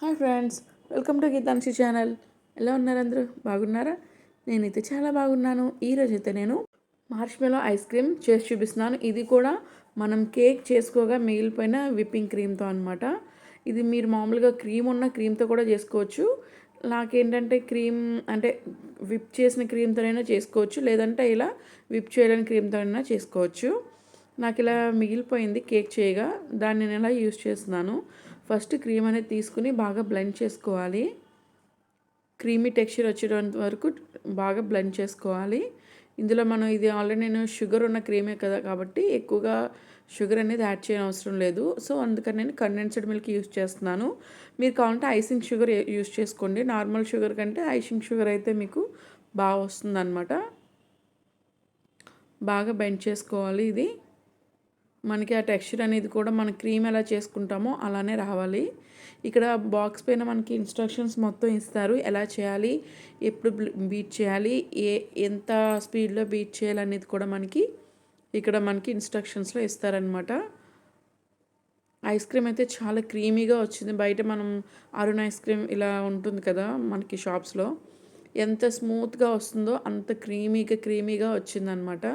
Hi friends welcome to Geetanshi channel. ఎలా ఉన్నారు అందరూ? బాగున్నారా? నేనైతే చాలా బాగున్నాను. ఈరోజు అయితే నేను మార్ష్మెలో ఐస్ క్రీమ్ చేసి చూపిస్తున్నాను. ఇది కూడా మనం కేక్ చేసుకోగా మిగిలిపోయిన విప్పింగ్ క్రీమ్తో అనమాట ఇది మీరు మామూలుగా క్రీమ్ ఉన్న క్రీమ్తో కూడా చేసుకోవచ్చు. నాకేంటంటే క్రీమ్ అంటే విప్ చేసిన క్రీమ్తోనైనా చేసుకోవచ్చు. లేదంటే ఇలా విప్ చేయలేని క్రీమ్తోనైనా చేసుకోవచ్చు. నాకు ఇలా మిగిలిపోయింది కేక్ చేయగా. దాన్ని నేను ఇలా యూస్ చేస్తున్నాను? ఫస్ట్ క్రీమ్ అనేది తీసుకుని బాగా బ్లెండ్ చేసుకోవాలి. క్రీమీ టెక్స్చర్ వచ్చేటంత వరకు బాగా బ్లెండ్ చేసుకోవాలి. ఇందులో మనం ఇది ఆల్రెడీ నేను షుగర్ ఉన్న క్రీమే కదా కాబట్టి ఎక్కువగా షుగర్ అనేది యాడ్ చేయని అవసరం లేదు. సో అందుకని నేను కండెన్స్డ్ మిల్క్ యూస్ చేస్తున్నాను. మీరు కావాలంటే ఐసింగ్ షుగర్ యూస్ చేసుకోండి. నార్మల్ షుగర్ కంటే ఐసింగ్ షుగర్ అయితే మీకు బాగా వస్తుంది అనమాట బాగా బెండ్ చేసుకోవాలి ఇది. మనకి ఆ టెక్స్చర్ అనేది కూడా మన క్రీమ్ ఎలా చేసుకుంటామో అలానే రావాలి. ఇక్కడ బాక్స్ పైన మనకి ఇన్స్ట్రక్షన్స్ మొత్తం ఇస్తారు. ఎలా చేయాలి ఎప్పుడు బీట్ చేయాలి ఏ ఎంత స్పీడ్లో బీట్ చేయాలి అనేది కూడా మనకి ఇక్కడ మనకి ఇన్స్ట్రక్షన్స్లో ఇస్తారనమాట ఐస్ క్రీమ్ అయితే చాలా క్రీమీగా వచ్చింది. బయట మనం అరుణ్ ఐస్ క్రీమ్ ఇలా ఉంటుంది కదా మనకి షాప్స్లో. ఎంత స్మూత్గా వస్తుందో అంత క్రీమీగా క్రీమీగా వచ్చిందనమాట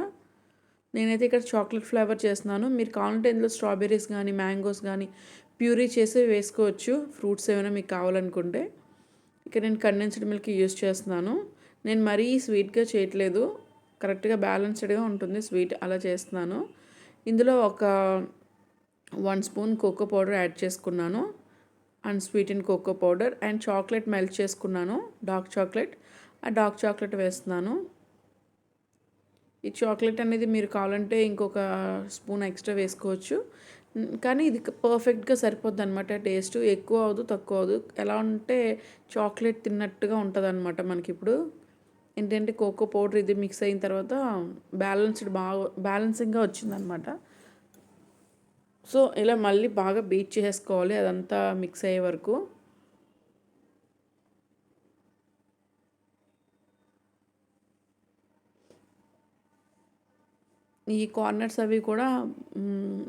నేనైతే ఇక్కడ చాక్లెట్ ఫ్లేవర్ చేస్తున్నాను. మీరు కావాలంటే ఇందులో స్ట్రాబెర్రీస్ కానీ మ్యాంగోస్ కానీ ప్యూరీ చేసి వేసుకోవచ్చు. ఫ్రూట్స్ ఏమైనా మీకు కావాలనుకుంటే. ఇక్కడ నేను కండెన్స్డ్ మిల్క్ యూస్ చేస్తున్నాను. నేను మరీ స్వీట్గా చేయట్లేదు. కరెక్ట్గా బ్యాలెన్స్డ్గా ఉంటుంది. స్వీట్ అలా చేస్తున్నాను. ఇందులో ఒక one spoon cocoa powder add చేసుకున్నాను. And sweet and cocoa powder. And chocolate melt చేసుకున్నాను. Dark chocolate. ఆ డార్క్ చాక్లెట్ వేస్తున్నాను. ఈ చాక్లెట్ అనేది మీరు కావాలంటే ఇంకొక స్పూన్ ఎక్స్ట్రా వేసుకోవచ్చు. కానీ ఇది పర్ఫెక్ట్గా సరిపోద్ది అనమాట టేస్ట్ ఎక్కువ అవదు తక్కువ అవదు ఎలా ఉంటే చాక్లెట్ తిన్నట్టుగా ఉంటుంది అనమాట మనకి ఇప్పుడు ఏంటంటే కోకో పౌడర్ ఇది మిక్స్ అయిన తర్వాత బ్యాలెన్స్డ్ బాగా బ్యాలెన్సింగ్గా వచ్చిందనమాట సో ఇలా మళ్ళీ బాగా బీట్ చేసుకోవాలి అదంతా మిక్స్ అయ్యే వరకు. ఈ కార్నర్స్ అవి కూడా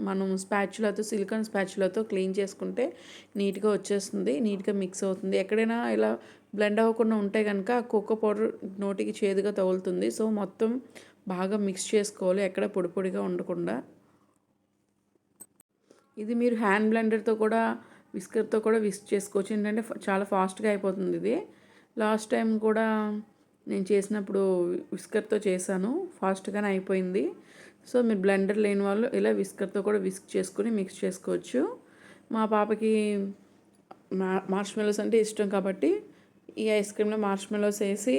మనం స్పాచులతో సిలికాన్ స్పాచులతో క్లీన్ చేసుకుంటే నీట్గా వచ్చేస్తుంది నీట్గా మిక్స్ అవుతుంది. ఎక్కడైనా ఇలా బ్లెండ్ అవ్వకుండా ఉంటే కనుక కోకో పౌడర్ నోటికి చేదుగా తగులుతుంది. సో మొత్తం బాగా మిక్స్ చేసుకోవాలి ఎక్కడ పొడి పొడిగా ఉండకుండా. ఇది మీరు హ్యాండ్ బ్లెండర్తో కూడా విస్కర్తో కూడా విస్క్ చేసుకోవచ్చు. ఏంటంటే చాలా ఫాస్ట్గా అయిపోతుంది ఇది. లాస్ట్ టైం కూడా నేను చేసినప్పుడు విస్కర్తో చేశాను. ఫాస్ట్గానే అయిపోయింది. సో మీరు బ్లెండర్ లేని వాళ్ళు ఇలా విస్కర్తో కూడా విస్క్ చేసుకుని మిక్స్ చేసుకోవచ్చు. మా పాపకి మా మార్ష్మెలోస్ అంటే ఇష్టం కాబట్టి ఈ ఐస్ క్రీమ్లో మార్ష్మెలోస్ వేసి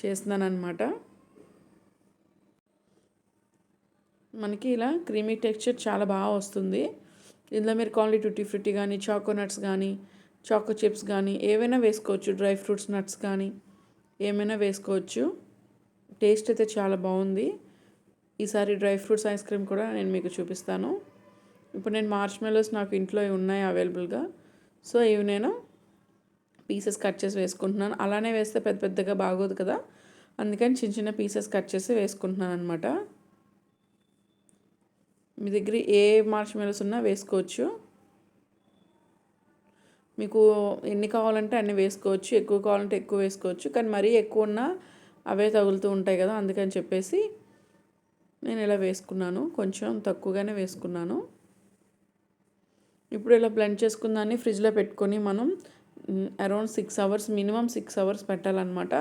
చేస్తున్నాను అనమాట మనకి ఇలా క్రీమీ టెక్స్చర్ చాలా బాగా వస్తుంది. ఇందులో మీరు కావాలి టూటీ ఫ్రూటీ కానీ చాకో నట్స్ కానీ చాకో చిప్స్ కానీ ఏవైనా వేసుకోవచ్చు. డ్రై ఫ్రూట్స్ నట్స్ కానీ ఏమైనా వేసుకోవచ్చు. టేస్ట్ అయితే చాలా బాగుంది. ఈసారి డ్రై ఫ్రూట్స్ ఐస్ క్రీమ్ కూడా నేను మీకు చూపిస్తాను. ఇప్పుడు నేను మార్చ్ మెలోస్ నాకు ఇంట్లో ఉన్నాయి అవైలబుల్గా. సో ఇవి నేను పీసెస్ కట్ చేసి వేసుకుంటున్నాను. అలానే వేస్తే పెద్ద పెద్దగా బాగోదు కదా. అందుకని చిన్న చిన్న పీసెస్ కట్ చేసి వేసుకుంటున్నాను అనమాట మీ దగ్గర ఏ మార్చ్ మెలోస్ ఉన్నా వేసుకోవచ్చు. మీకు ఎన్ని కావాలంటే అన్ని వేసుకోవచ్చు. ఎక్కువ కావాలంటే ఎక్కువ వేసుకోవచ్చు. కానీ మరీ ఎక్కువ ఉన్నా అవే తగులుతూ ఉంటాయి కదా అందుకని చెప్పేసి నేను ఇలా వేసుకున్నాను కొంచెం తక్కువగానే వేసుకున్నాను. ఇప్పుడు ఇలా బ్లెండ్ చేసుకుందాన్ని ఫ్రిడ్జ్లో పెట్టుకొని మనం around six hours minimum six hours పెట్టాలన్నమాట.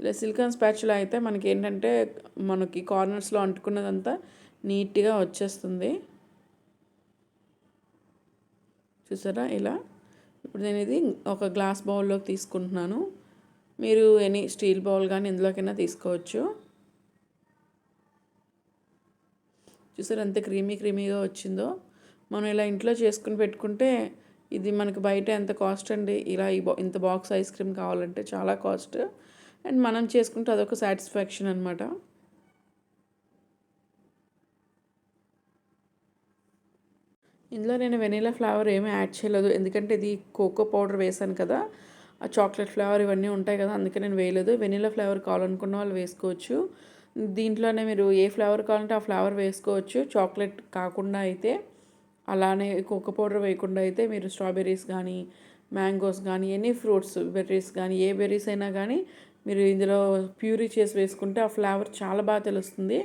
ఇలా సిలికాన్ స్పాచులా అయితే మనకి ఏంటంటే మనకి కార్నర్స్లో అంటుకున్నదంతా నీట్గా వచ్చేస్తుంది. చూసారా ఇలా? ఇప్పుడు నేను ఇది ఒక గ్లాస్ బౌల్లోకి తీసుకుంటున్నాను. మీరు ఎనీ స్టీల్ బౌల్ కానీ ఇందులోకైనా తీసుకోవచ్చు. చూసారు ఎంత క్రీమీ క్రీమీగా వచ్చిందో? మనం ఇలా ఇంట్లో చేసుకుని పెట్టుకుంటే ఇది మనకు బయట ఎంత కాస్ట్ అండి? ఇలా ఈ ఇంత బాక్స్ ఐస్ క్రీమ్ కావాలంటే చాలా కాస్ట్ అండ్ మనం చేసుకుంటే అదొక సాటిస్ఫాక్షన్ అనమాట ఇందులో నేను వెనీలా ఫ్లేవర్ ఏమీ యాడ్ చేయలేదు. ఎందుకంటే ఇది కోకో పౌడర్ వేసాను కదా. ఆ చాక్లెట్ ఫ్లేవర్ ఇవన్నీ ఉంటాయి కదా అందుకే నేను వేయలేదు. వెనీలా ఫ్లేవర్ కావాలనుకున్న వాళ్ళు వేసుకోవచ్చు. దీంట్లోనే మీరు ఏ ఫ్లేవర్ కావాలంటే ఆ ఫ్లేవర్ వేసుకోవచ్చు. చాక్లెట్ కాకుండా అయితే అలానే కోకో పౌడర్ వేయకుండా అయితే మీరు స్ట్రాబెర్రీస్ కానీ మ్యాంగోస్ కానీ ఎనీ ఫ్రూట్స్ బెర్రీస్ కానీ ఏ బెర్రీస్ అయినా కానీ మీరు ఇందులో ప్యూరీ చేసి వేసుకుంటే ఆ ఫ్లేవర్ చాలా బాగా తెలుస్తుంది.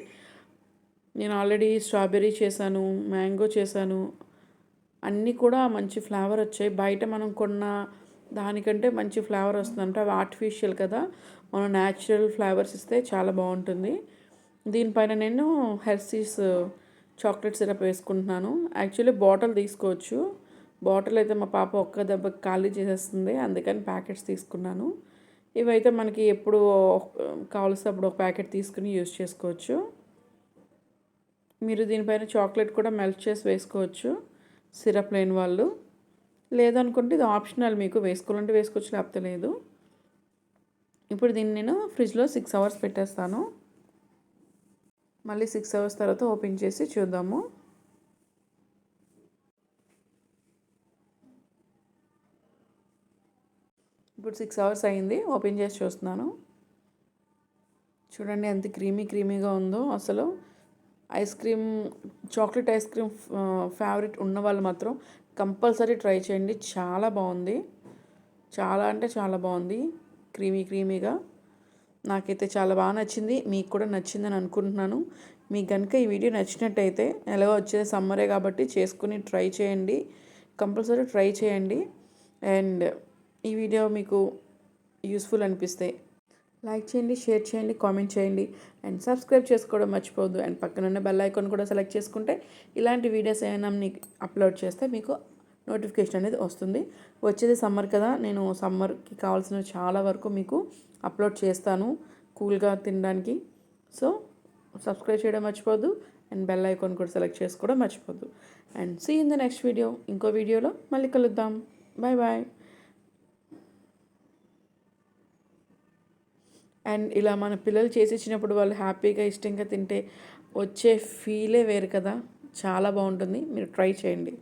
నేను ఆల్రెడీ స్ట్రాబెర్రీ చేశాను మ్యాంగో చేశాను అన్నీ కూడా మంచి ఫ్లేవర్ వచ్చాయి. బయట మనం కొన్న దానికంటే మంచి ఫ్లేవర్ వస్తుందంటే. అవి ఆర్టిఫిషియల్ కదా. మనం న్యాచురల్ ఫ్లేవర్స్ ఇస్తే చాలా బాగుంటుంది. దీనిపైన నేను హెర్సీస్ చాక్లెట్ సిరప్ వేసుకుంటున్నాను. యాక్చువల్లీ బాటిల్ తీసుకోవచ్చు. బాటిల్ అయితే మా పాప ఒక్క దెబ్బకి ఖాళీ చేసేస్తుంది. అందుకని ప్యాకెట్స్ తీసుకున్నాను. ఇవైతే మనకి ఎప్పుడు కావలసినప్పుడు ఒక ప్యాకెట్ తీసుకుని యూజ్ చేసుకోవచ్చు. మీరు దీనిపైన చాక్లెట్ కూడా మెల్ట్ చేసి వేసుకోవచ్చు. సిరప్ లేని వాళ్ళు. లేదనుకుంటే ఇది ఆప్షనల్ మీకు వేసుకోవాలంటే వేసుకోవచ్చు లేకపోతే లేదు. ఇప్పుడు దీన్ని నేను ఫ్రిడ్జ్లో సిక్స్ అవర్స్ పెట్టేస్తాను. మళ్ళీ సిక్స్ అవర్స్ తర్వాత ఓపెన్ చేసి చూద్దాము. ఇప్పుడు సిక్స్ అవర్స్ అయింది ఓపెన్ చేసి చూస్తున్నాను. చూడండి ఎంత క్రీమీ క్రీమీగా ఉందో అసలు. Ice cream chocolate ice cream favourite ఉన్న వాళ్ళు మాత్రం కంపల్సరీ ట్రై చేయండి. చాలా బాగుంది. చాలా అంటే చాలా బాగుంది. క్రీమీ క్రీమీగా. నాకైతే చాలా బాగా నచ్చింది. మీకు కూడా నచ్చిందని అనుకుంటున్నాను. మీకు కనుక ఈ వీడియో నచ్చినట్టయితే ఎలాగో వచ్చేది సమ్మరే కాబట్టి చేసుకుని ట్రై చేయండి. కంపల్సరీ ట్రై చేయండి. అండ్ ఈ వీడియో మీకు యూస్ఫుల్ అనిపిస్తే లైక్ చేయండి షేర్ చేయండి కామెంట్ చేయండి. అండ్ సబ్స్క్రైబ్ చేసుకోవడం మర్చిపోవద్దు. అండ్ పక్కన ఉన్న బెల్ ఐకాన్ కూడా సెలెక్ట్ చేసుకుంటే ఇలాంటి వీడియోస్ ఏమైనా మీకు అప్లోడ్ చేస్తే మీకు నోటిఫికేషన్ అనేది వస్తుంది. వచ్చేది సమ్మర్ కదా నేను సమ్మర్కి కావాల్సిన చాలా వరకు మీకు అప్లోడ్ చేస్తాను కూల్గా తినడానికి. సో సబ్స్క్రైబ్ చేయడం మర్చిపోద్దు అండ్ బెల్ ఐకాన్ కూడా సెలెక్ట్ చేసుకోవడం మర్చిపోద్దు and see in the next video. ఇంకో వీడియోలో మళ్ళీ కలుద్దాం. బాయ్ బాయ్ అండ్ ఇలా మన పిల్లలు చేసి ఇచ్చినప్పుడు వాళ్ళు హ్యాపీగా ఇష్టంగా తింటే వచ్చే ఫీలే వేరు కదా. చాలా బాగుంటుంది. మీరు ట్రై చేయండి.